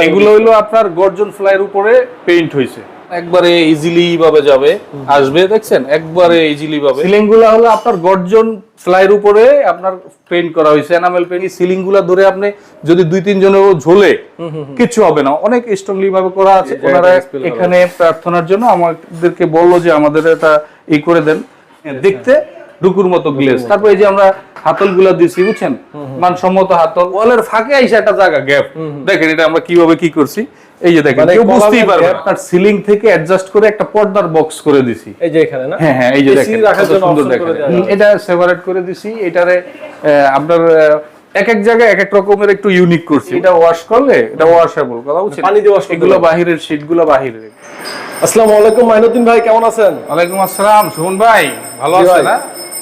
এগুলো হইল আপনার গর্জন ফ্লাইয়ের উপরে পেইন্ট হয়েছে একবারে ইজিলি ভাবে যাবে আসবে দেখছেন? একবারে ইজিলি ভাবে। সিলিংগুলা হলো আপনার গর্জন ফ্লাইয়ের উপরে আপনার পেইন্ট করা হয়েছে এনামেল পেইন্ট সিলিংগুলা ধরে আপনি যদি দুই তিন জনের ঝোলে কিছু হবে না। অনেক স্ট্রংলি ভাবে করা আছে। ওনারা এখানে প্রার্থনার জন্য আমাদেরকে বলল যে আমাদের এটা ই করে দেন। দেখতে ডুকুর মতো গ্লেজ তারপর এই যে আমরা হাতলগুলা দিচ্ছি বুঝছেন মানসম্মত হাতল। ওয়ালের ফাঁকে আইসা একটা জায়গা গ্যাপ। দেখেন এটা আমরা কীভাবে কি করছি? এই যে দেখেন মানে কেউ বুঝতেই পারবে আপনার সিলিং থেকে অ্যাডজাস্ট করে একটা পর্দার বক্স করে দিছি। এই যে এখানে না? হ্যাঁ হ্যাঁ এই যে দেখেন রাখার জন্য সুন্দর দেখেন। এটা সেপারেট করে দিছি এটারে আপনার এক এক জায়গায় এক এক রকমের একটু ইউনিক করছি। এটা ওয়াশ করলে এটা ওয়াশেবল কথা বুঝছেন? পানি দিয়ে wash করতে এগুলো বাহিরের শীটগুলো বাহিরের। আসসালামু আলাইকুম মাইনুদ্দিন ভাই কেমন আছেন? ওয়ালাইকুম আসসালাম সুমন ভাই ভালো আছেন না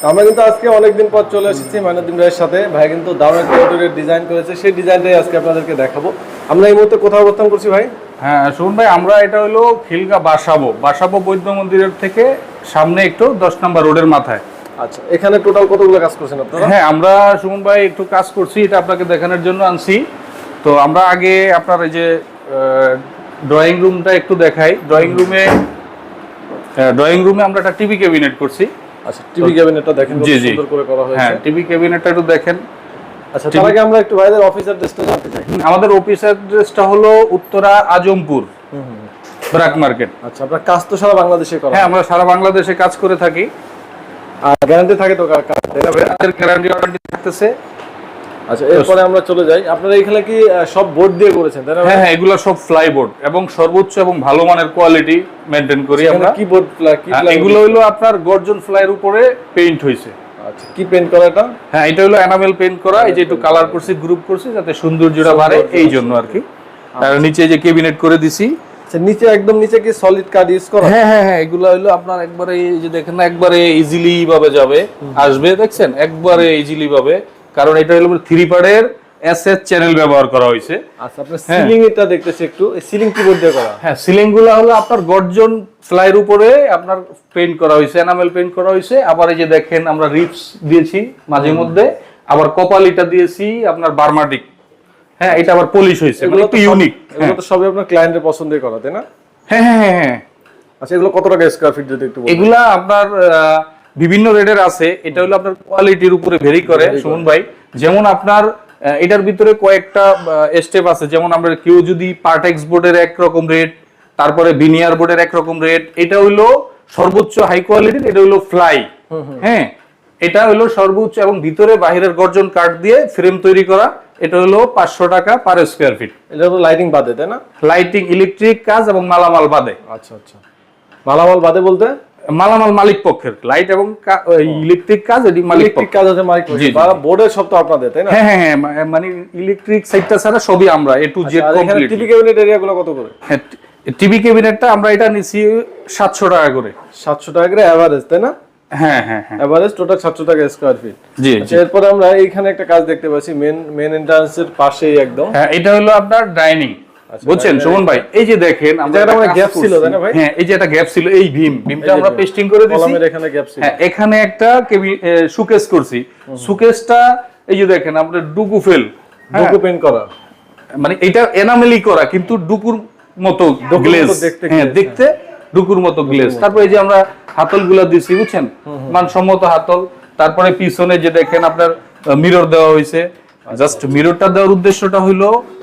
আমরা কিন্তু আজকে অনেকদিন পর চলে এসেছি মাইনুদ্দিন ভাইয়ের সাথে। ভাই কিন্তু দারুণ একটা ডিজাইন করেছে। সেই ডিজাইনটাই আজকে আপনাদেরকে দেখাবো। আমরা এই মুহূর্তে কোথাও অবস্থান করছি ভাই? হ্যাঁ সুমন ভাই আমরা এটা হলো খিলগা বাসাবো। বাসাবো বৈদ্য মন্দিরের থেকে সামনে একটু দশ নম্বর রোডের মাথায়। আচ্ছা এখানে টোটাল কতগুলো কাজ করছেন আপনারা? হ্যাঁ আমরা সুমন ভাই একটু কাজ করছি এটা আপনাকে দেখানোর জন্য আনছি। তো আমরা আগে আপনার এই যে ড্রয়িং রুমটা একটু দেখাই। ড্রয়িং রুমে ড্রয়িং রুমে আমরা একটা টিভি ক্যাবিনেট করছি। আচ্ছা টিভি ক্যাবিনেটটা দেখেন জি, জি। সুন্দর করে করা হ্যাঁ টিভি ক্যাবিনেটটা একটু দেখেন। আচ্ছা তার আগে আমরা একটু ভাইদের অফিস অ্যাড্রেসটা জানতে চাই। আমাদের অফিস অ্যাড্রেসটা হলো উত্তরা আজমপুর ব্রাক মার্কেট। আচ্ছা আপনার কাজ তো সারা বাংলাদেশে করা হ্যাঁ আমরা সারা বাংলাদেশে কাজ করে থাকি। আর গ্যারান্টি থাকে তো কাজ গ্যারান্টি ওয়ারেন্টি থাকতেছে। আচ্ছা এরপরে আমরা চলে যাই। আপনারা এখানে কি সব বোর্ড দিয়ে করেছেন তাই না হ্যাঁ হ্যাঁ এগুলো সব ফ্লাইবোর্ড এবং সর্বোচ্চ এবং ভালো মানের কোয়ালিটি মেনটেন করি আমরা। কি বোর্ড কি হ্যাঁ? এগুলো হলো আপনার গর্জন ফ্লাইয়ের উপরে পেইন্ট হয়েছে আচ্ছা কি করা এটা? হ্যাঁ এটা হলো এনামেল পেইন্ট করা এই যে একটু কালার করছি গ্রুপ করছি যাতে সৌন্দর্যটা বাড়ে এই জন্য আর কি। আর নিচে যে কেবিনেট করে দিছি। আচ্ছা নিচে একদম নিচে কি সলিড কার্ড ইউজ করা? হ্যাঁ হ্যাঁ হ্যাঁ এগুলো হলো আপনার একবারে এই যে দেখেন না একবারে ইজিলি ভাবে যাবে আসবে দেখছেন? একবারে ইজিলি ভাবে। কারণ এটা হলো থ্রি পার্টের এসএস চ্যানেল ব্যবহার করা হয়েছে। আচ্ছা আপনার সিলিং এটা দেখতেছি একটু সিলিং কি দিয়ে করা। হ্যাঁ সিলিংগুলো হলো আপনার গর্জন ফ্লাইয়ের উপরে আপনার পেইন্ট করা হয়েছে এনামেল পেইন্ট করা হয়েছে। আবার এই যে দেখেন আমরা রিপস দিয়েছি মাঝে মধ্যে। আবার কপাল কপালিটা দিয়েছি আপনার বার্মাটিক হ্যাঁ এটা আবার পলিশ হয়েছে এগুলো একটু তো ইউনিক এগুলো তো সবই আপনার ক্লায়েন্টের পছন্দের করা তাই না? হ্যাঁ হ্যাঁ হ্যাঁ হ্যাঁ। আচ্ছা এগুলো কত টাকা স্কয়ার ফিট যদি একটু এগুলা আপনার বিভিন্ন রেটের আছে এটা হলো আপনার কোয়ালিটির উপরে ভেরি করে সুমন ভাই। যেমন আপনার এটার ভিতরে কয়েকটা স্টেপ আছে যেমন আমরা কেউ যদি পার্টেক্স বোর্ডের একরকম রেট তারপরে বিনিয়ার বোর্ডের একরকম রেট এটা হইল সর্বোচ্চ হাই কোয়ালিটির এটা হইল ফ্লাই হ্যাঁ এটা হলো সর্বোচ্চ এবং ভিতরে বাহিরের গর্জন কাঠ দিয়ে ফ্রেম তৈরি করা এটা হলো পাঁচশো টাকা পার স্কোয়ার ফিট এটা তো লাইটিং বাদে তাই না? লাইটিং ইলেকট্রিক কাজ এবং মালামাল বাদে। আচ্ছা আচ্ছা। মালামাল বাদে বলতে? মালামাল মালিক পক্ষের লাইট এবং ইলেকট্রিক কাজ এটি মালিক কাজ হচ্ছে মালিক। বোর্ডের সব তো আপনাদের তাই না? হ্যাঁ হ্যাঁ হ্যাঁ মানে ইলেকট্রিক সাইডটা ছাড়া সবই আমরা A to Z complete TV cabinet area গুলো কত করে? টিভি ক্যাবিনেটটা আমরা এটা নিছি সাতশো টাকা করে। সাতশো টাকা করে এভারেজ তাই না? হ্যাঁ হ্যাঁ হ্যাঁ। অ্যাভারেজ টোটাল সাতশো টাকা স্কোয়ার ফিট জি আচ্ছা আমরা এইখানে একটা কাজ দেখতে পাচ্ছি মেন মেন এন্ট্রান্সের পাশেই একদম। হ্যাঁ এটা হলো আপনার ডাইনিং বুঝছেন সুমন ভাই এই যে দেখেন আমরা ছিল, ভাই? হ্যাঁ এই যে একটা গ্যাপ ছিল এই ভীম ভীমটা আমরা পেস্টিং করে দিছি। এখানে গ্যাপ ছিল। হ্যাঁ এখানে একটা সুকেস করছি। সুকেসটা এই যে দেখেন আমরা ডুকু ফেল ডুকু পেন্ট করা। মানে এটা এনামেলি করা কিন্তু ডুকুর মতো গ্লেজ দেখতে হ্যাঁ দেখতে ডুকুর মতো গ্লেজ তারপরে এই যে আমরা হাতলগুলা দিছি বুঝছেন? মানসম্মত হাতল। তারপরে পিছনে যে দেখেন আপনার মিরর দেওয়া হয়েছে। জাস্ট মিররটা দেওয়ার উদ্দেশ্যটা হইল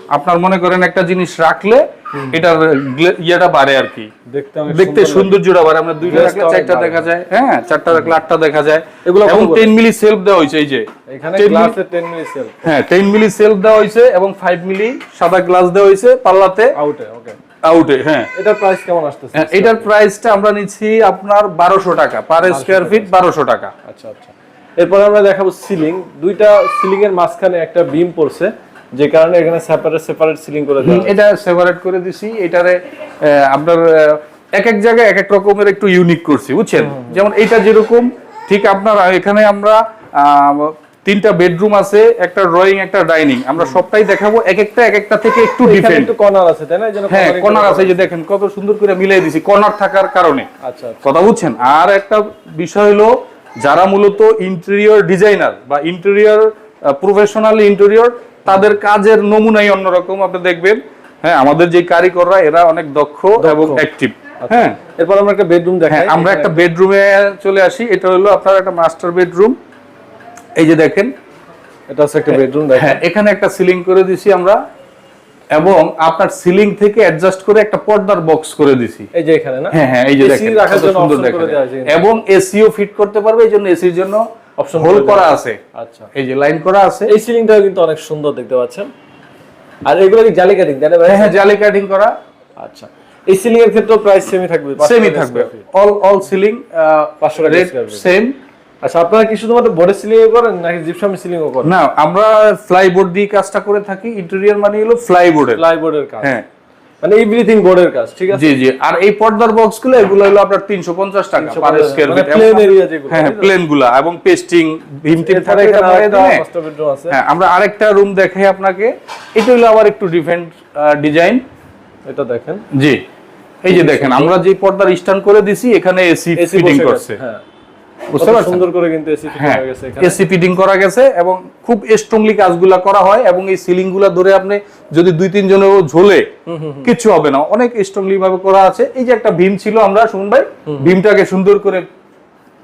আপনার মনে করেন একটা জিনিস রাখলে এটার ইয়েটা বাড়ে আর কি। দেখতে। সৌন্দর্যটা বাড়ে। আমরা দুইটা রাখলে চারটা দেখা যায় হ্যাঁ চারটা রাখলে আটটা দেখা যায়। এগুলো এবং টেন মিলি সেলফ দেওয়া হয়েছে এই যে। এখানে 10 মিলি- গ্লাসে 10 মিলি সেল হ্যাঁ টেন মিলি সেলফ দেওয়া হয়েছে এবং ফাইভ মিলি সাদা গ্লাস দেওয়া হয়েছে পাল্লাতে। আউটে ওকে আউটে হ্যাঁ। এটার প্রাইস কেমন আসতেছে? হ্যাঁ, এটার প্রাইসটা আমরা নিচ্ছি আপনার বারোশো টাকা। পার স্কোয়ার ফিট বারোশো টাকা। আচ্ছা আচ্ছা। এরপরে আমরা দেখাবো সিলিং দুইটা সিলিং এর মাঝখানে একটা বিম পড়ছে। যে কারণে এখানে সেপারেট সেপারেট সিলিং করে হয়েছে। এটা সেপারেট করে দিছি। এটারে আপনার এক এক জায়গায় এক এক রকমের একটু ইউনিক করছি বুঝছেন? যেমন এটা যেরকম ঠিক আপনার এখানে আমরা তিনটা বেডরুম আছে একটা ড্রয়িং একটা ডাইনিং আমরা সবটাই দেখাবো এক একটা এক একটা থেকে একটু ডিফারেন্ট একটু কর্নার আছে তাই না? হ্যাঁ কর্নার আছে যে দেখেন কত সুন্দর করে মিলাই দিছি কর্নার থাকার কারণে। আচ্ছা আচ্ছা। কথা বুঝছেন? আর একটা বিষয় হলো যারা মূলত ইন্টেরিয়র ডিজাইনার বা ইন্টেরিয়র প্রফেশনাল ইন্টেরিয়র তাদের কাজের নমুনাই অন্যরকম আপনি দেখবেন। হ্যাঁ আমাদের যে কারিগররা এরা অনেক দক্ষ এবং অ্যাক্টিভ হ্যাঁ। এরপর আমরা একটা বেডরুম দেখাই। হ্যাঁ আমরা একটা বেডরুমে চলে আসি। এটা হলো আপনার একটা মাস্টার বেডরুম এই যে দেখেন। এটা হচ্ছে একটা বেডরুম দেখেন। হ্যাঁ এখানে একটা সিলিং করে দিছি আমরা। এবং আপনার সিলিং থেকে অ্যাডজাস্ট করে একটা পর্দার বক্স করে দিছি। এই যে এখানে না? হ্যাঁ হ্যাঁ এই যে দেখেন রাখার জন্য সুন্দর দেখেন। এবং এসিও ফিট করতে পারবে এই জন্য এসির জন্য Option হোল করা আছে। আচ্ছা। এই যে লাইন করা আছে। এই সিলিংটাও কিন্তু অনেক সুন্দর দেখতে পাচ্ছেন। আর এগুলো কি জালি কাটিং তাই ভাই? হ্যাঁ হ্যাঁ জালি কাটিং করা। আচ্ছা। এই সিলিং এর ক্ষেত্রে প্রাইস সেমই থাকবে। 500 সেমই থাকবে অল অল সিলিং 500 টাকা রেট সেম আচ্ছা আপনারা কি শুধুমাত্র বোর্ডের সিলিং করেন নাকি জিপসাম সিলিং করেন? না আমরা ফ্লাইবোর্ড দিয়ে কাজটা করে থাকি। ইন্টেরিয়র মানে হলো ফ্লাইবোর্ডের প্লাইবোর্ডের কাজ। হ্যাঁ মানে এভরিথিং বোর্ডের কাজ ঠিক আছে? জি জি। আর এই পর্দার বক্সগুলো এগুলো হলো আপনার তিনশো পঞ্চাশ টাকা per 350 square feet plain area যেগুলো, হ্যাঁ প্লেনগুলা এবং পেস্টিং ভীম টিম থাকে আছে। হ্যাঁ আমরা আরেকটা রুম দেখাই আপনাকে। এটা হলো আবার একটু ডিফারেন্ট ডিজাইন এটা দেখেন। জি। এই যে দেখেন আমরা যে পর্দার স্ট্যান্ড করে দিছি এখানে এসি এসি ফিটিং করছে। হ্যাঁ। বুঝতে পারছেন? সুন্দর করে কিন্তু এসি হ্যাঁ হয়ে গেছে এখানে। এসি ফিটিং করা গেছে এবং খুব স্ট্রংলি কাজগুলা করা হয় এবং এই সিলিংগুলা ধরে আপনি যদি দুই তিন জনেও ঝোলে কিছু হবে না। অনেক স্ট্রংলি ভাবে করা আছে। এই যে একটা ভীম ছিল আমরা শুনুন ভাই ভীমটাকে সুন্দর করে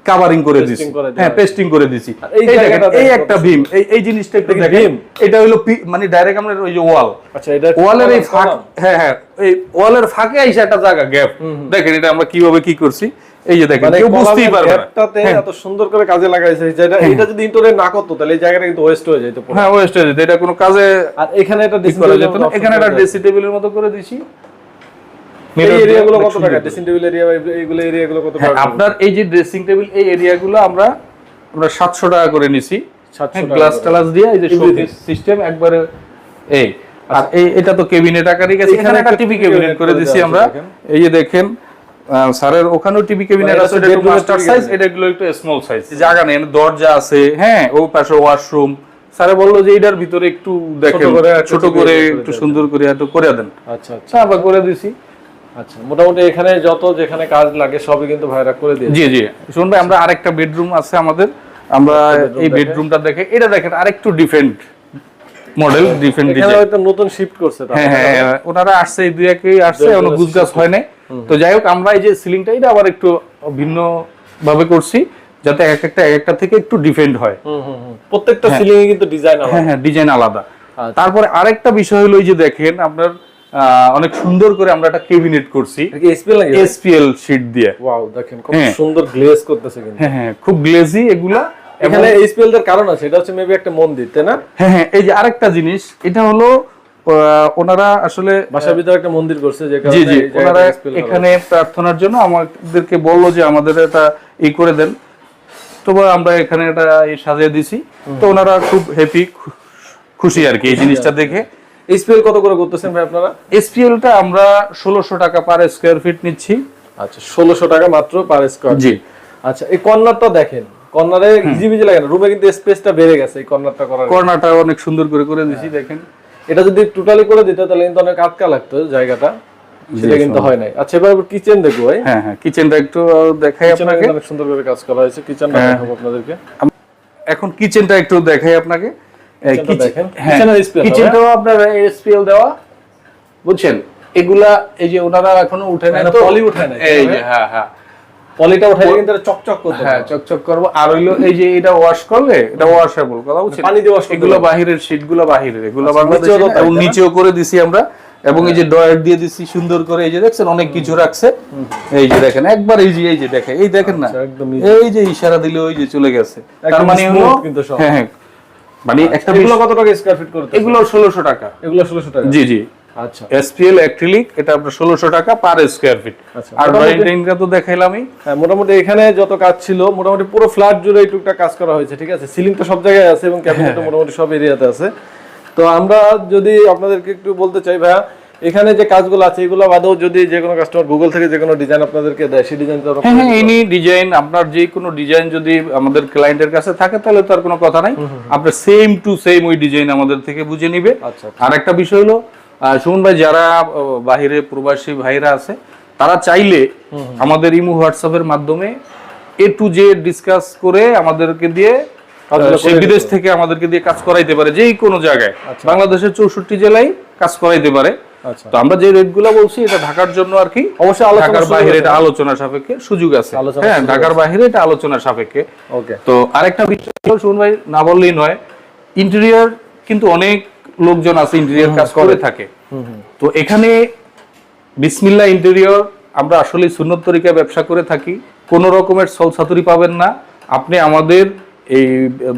কাভারিং করে দিছি। হ্যাঁ পেস্টিং করে দিছি। এই এই জায়গাটা এই একটা ভীম এই এই জিনিসটা একটু দেখেন। ভীম? এটা হলো মানে ডাইরেক্ট আমরা ওই যে ওয়াল আচ্ছা এটা ওয়ালের এই ফাঁক হ্যাঁ হ্যাঁ এই ওয়ালের ফাঁকে আইসা একটা জায়গা গ্যাপ দেখেন এটা আমরা কীভাবে কি করছি? এই যে দেখেন মানে কেউ বুঝতেই পারবে না। হ্যাঁ। এত সুন্দর করে কাজে লাগাইছে যেটা এটা যদি ইন্টারনেট না করতো তাহলে এই জায়গাটা কিন্তু ওয়েস্ট হয়ে যেত। হ্যাঁ ওয়েস্ট হয়ে যেত। এটা কোনো কাজে আর এখানে এটা না। এখানে একটা ড্রেসিং টেবিলের মতো করে দিছি। এরিয়াগুলো কত টাকা? ড্রেসিং টেবিল এরিয়া এইগুলো এরিয়াগুলো কত হ্যাঁ, টাকা? আপনার এই যে ড্রেসিং টেবিল এই এরিয়াগুলো আমরা আমরা সাতশো টাকা করে নিছি। 700 গ্লাস টালাস দিয়ে এই যে Everything। সিস্টেম একবারে এই। আর এই এটা তো কেবিনেট আকারই গেছে এখানে একটা টিভি কেবিনেট করে দিছি আমরা। এই যে দেখেন স্যারের ওখানেও টিভি কেবিনেট আছে এটা একটু মাস্টার সাইজ এটা এগুলো একটু স্মল সাইজ জায়গা নেই দরজা আছে। হ্যাঁ ও পাশে ওয়াশরুম স্যারে বলল যে এটার ভিতরে একটু দেখেন ছোট করে করে একটু সুন্দর করে একটু করে দেন। আচ্ছা আচ্ছা। আবার করে দিছি। আচ্ছা মোটামুটি এখানে যত যেখানে কাজ লাগে সবই কিন্তু ভাইরা করে দিয়েছে। জি জি। শুনুন ভাই আমরা আরেকটা বেডরুম আছে আমাদের। আমরা এই বেডরুমটা দেখে এটা দেখেন আরেকটু ডিফারেন্ট মডেল ডিফারেন্ট ডিজাইন হয়তো নতুন শিফট করছে হ্যাঁ হ্যাঁ হ্যাঁ, ওনারা আসছে এই দুই একই আসছে একই গুজগাছ হয় নাই। তো যাই হোক আমরা এই যে সিলিংটা এটা আবার একটু ভিন্ন ভাবে করছি যাতে এক একটা এক একটা থেকে একটু ডিফারেন্ট হয়। প্রত্যেকটা সিলিং এ কিন্তু ডিজাইন আলাদা। হ্যাঁ হ্যাঁ ডিজাইন আলাদা। আচ্ছা। তারপরে আরেকটা বিষয় হলো এই যে দেখেন আপনার অনেক সুন্দর করে আমরা একটা কেবিনেট করছি। এসপিএল লাগে এসপিএল শীট দিয়ে। ওয়াও দেখেন খুব হ্যাঁ। সুন্দর গ্লেজ করতেছে কিন্তু। হ্যাঁ হ্যাঁ খুব গ্লেজি এগুলা এখানে এইচপিএল এর কারণ আছে এটা হচ্ছে মেবি একটা মন্দির তাই না? হ্যাঁ হ্যাঁ এই যে আরেকটা জিনিস এটা হলো ওনারা আসলে বাসার ভিতরে একটা মন্দির করছে যে জি কারণে জি এই ওনারা এখানে প্রার্থনার জন্য আমাদেরকে বলল যে আমাদের এটা ই করে দেন। তো আমরা এখানে এটা এই সাজিয়ে দিছি। তো ওনারা খুব হ্যাপি খুশি আর কি এই জিনিসটা দেখে। এইচপিএল কত করে করতেছেন ভাই আপনারা? এসপিএলটা আমরা ষোলোশো টাকা পার স্কোয়ার ফিট নিচ্ছি। আচ্ছা ষোলোশো টাকা মাত্র পার স্কোয়ার জি। আচ্ছা এই কর্নারটা দেখেন। কর্নারে ইজিবিজি লাগে না রুমে কিন্তু স্পেসটা বেড়ে গেছে এই কর্নারটা করার কর্নারটা অনেক সুন্দর করে করে দিছি দেখেন। এটা যদি টোটালি করে দিত তাহলে কিন্তু অনেক আটকা লাগতো জায়গাটা। সেটা কিন্তু হয় নাই। আচ্ছা এবার কিচেন দেখব ভাই। হ্যাঁ হ্যাঁ কিচেনটা একটু দেখাই আপনাকে। অনেক সুন্দর করে কাজ করা হয়েছে। কিচেনটা হ্যাঁ। দেখাবো আপনাদেরকে। এখন কিচেনটা একটু দেখাই আপনাকে। হ্যাঁ? কিচেনটাও আপনার এসপিএল দেওয়া। বুঝছেন? এগুলা এই যে ওনারা এখনও উঠে নাই তো। পলি নাই, এই যে হ্যাঁ হ্যাঁ। পলিটা কিন্তু এটা চকচক করতে হ্যাঁ চকচক করব। আর হইল এই যে এটা ওয়াশ করলে এটা ওয়াশেবল কথা বুঝছেন? পানি দিয়ে করতে এগুলো বাহিরের বাহিরের। এগুলো আচ্ছা, বাংলাদেশে এবং নিচেও করে দিছি আমরা। এবং এই যে ডয়ার দিয়ে দিছি সুন্দর করে এই যে দেখছেন অনেক কিছু রাখছে। এই যে দেখেন একবার এই যে এই যে দেখেন এই দেখেন না। আচ্ছা, এই যে ইশারা দিলে ওই যে চলে গেছে। তার মানে হলো। হ্যাঁ হ্যাঁ। মানে একটা এগুলো কত টাকা স্কয়ার ফিট করতে এগুলো 1600 টাকা। এগুলো 1600 টাকা? জি জি। আচ্ছা। এসপিএল অ্যাক্রিলিক এটা আপনার ষোলোশো টাকা পার স্কোয়ার ফিট আচ্ছা, আর তো দেখাইলামই। হ্যাঁ মোটামুটি এখানে যত কাজ ছিল মোটামুটি পুরো ফ্ল্যাট জুড়ে কাজ করা হয়েছে ঠিক আছে? সিলিং তো সব জায়গায় আছে এবং ক্যাবিনেটও মোটামুটি সব এরিয়াতে আছে। তো আমরা যদি আপনাদেরকে একটু বলতে চাই ভাইয়া এখানে যে কাজগুলো আছে এগুলো বাদেও যদি যে কোনো কাস্টমার গুগল থেকে যে কোনো ডিজাইন আপনাদেরকে দেয় সেই ডিজাইন হ্যাঁ হ্যাঁ এনি ডিজাইন আপনার যে কোনো ডিজাইন যদি আমাদের ক্লায়েন্টের কাছে থাকে তাহলে তার কোনো কথা নাই। আপনার সেম টু সেম ওই ডিজাইন আমাদের থেকে বুঝে নিবে। আচ্ছা আর একটা বিষয় হলো সুমন ভাই যারা বাহিরে প্রবাসী ভাইরা আছে তারা চাইলে আমাদের ইমো হোয়াটসঅ্যাপের মাধ্যমে এ টু জে ডিসকাস করে আমাদেরকে দিয়ে বিদেশ থেকে আমাদেরকে দিয়ে কাজ করাইতে পারে যেই কোনো জায়গায়। আচ্ছা। বাংলাদেশের চৌষট্টি জেলায় কাজ করাইতে পারে। আচ্ছা তো আমরা যে রেটগুলো বলছি এটা ঢাকার জন্য আর কি অবশ্যই ঢাকার বাইরে এটা আলোচনা সাপেক্ষে সুযোগ আছে। হ্যাঁ ঢাকার বাইরে এটা আলোচনা সাপেক্ষে। ওকে। তো আরেকটা বিষয় সুমন ভাই না বললেই নয় ইন্টেরিয়র কিন্তু অনেক লোকজন আছে ইন্টেরিয়র কাজ করে থাকে। তো এখানে বিসমিল্লা ইন্টেরিয়র আমরা আসলে সুন্নত তরিকায় ব্যবসা করে থাকি কোনো রকমের সল সাতুরি পাবেন না। আপনি আমাদের এই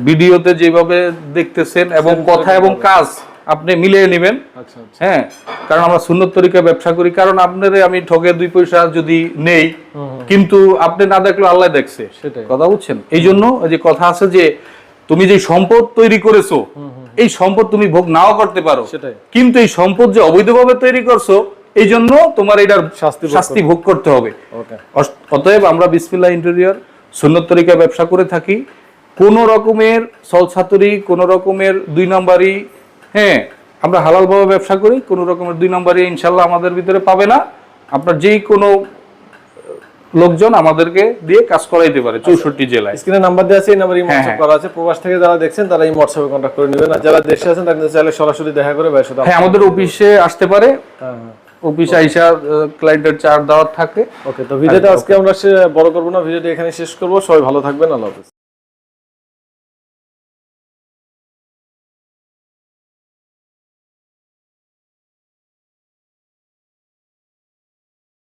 ভিডিওতে যেভাবে দেখতেছেন এবং কথা এবং কাজ আপনি মিলিয়ে নেবেন। আচ্ছা আচ্ছা। হ্যাঁ কারণ আমরা সুন্নত তরিকায় ব্যবসা করি। কারণ আপনার আমি ঠকে দুই পয়সা যদি নেই কিন্তু আপনি না দেখলে আল্লাহ দেখছে। কথা বুঝছেন? এই জন্য ওই যে কথা আছে যে তুমি যে সম্পদ তৈরি করেছ এই সম্পদ তুমি ভোগ নাও করতে পারো। কিন্তু এই সম্পদ যে অবৈধভাবে তৈরি করছ এই জন্য তোমার এটার শাস্তি ভোগ শাস্তি ভোগ করতে হবে। অতএব আমরা বিসমিল্লাহ ইন্টেরিয়র সুন্নত তরিকায় ব্যবসা করে থাকি। কোনো রকমের সল ছাতুরি কোনো রকমের দুই নম্বরই হ্যাঁ আমরা হালালভাবে ব্যবসা করি কোনো রকমের দুই নম্বরই ইনশাল্লাহ আমাদের ভিতরে পাবে না। আপনার যেই কোনো লোকজন আমাদেরকে দিয়ে কাজ করাইতে পারে চৌষট্টি জেলায়। স্ক্রিনে নাম্বার দেওয়া আছে এই নাম্বারে হ্যাঁ, হোয়াটসঅ্যাপ করা আছে। প্রবাস থেকে যারা দেখছেন তারা এই হোয়াটসঅ্যাপে কন্ট্যাক্ট করে নেবেন। আর যারা দেশে আছেন তাদের চাইলে সরাসরি দেখা করে সাথে হ্যাঁ আমাদের অফিসে আসতে পারে। হ্যাঁ, হ্যাঁ। অফিসে আইসা ক্লায়েন্টের চার দেওয়ার থাকে। ওকে তো ভিডিওটা আজকে আমরা বড় করব না ভিডিওটা এখানে শেষ করব। সবাই ভালো থাকবেন আল্লাহ হাফেজ।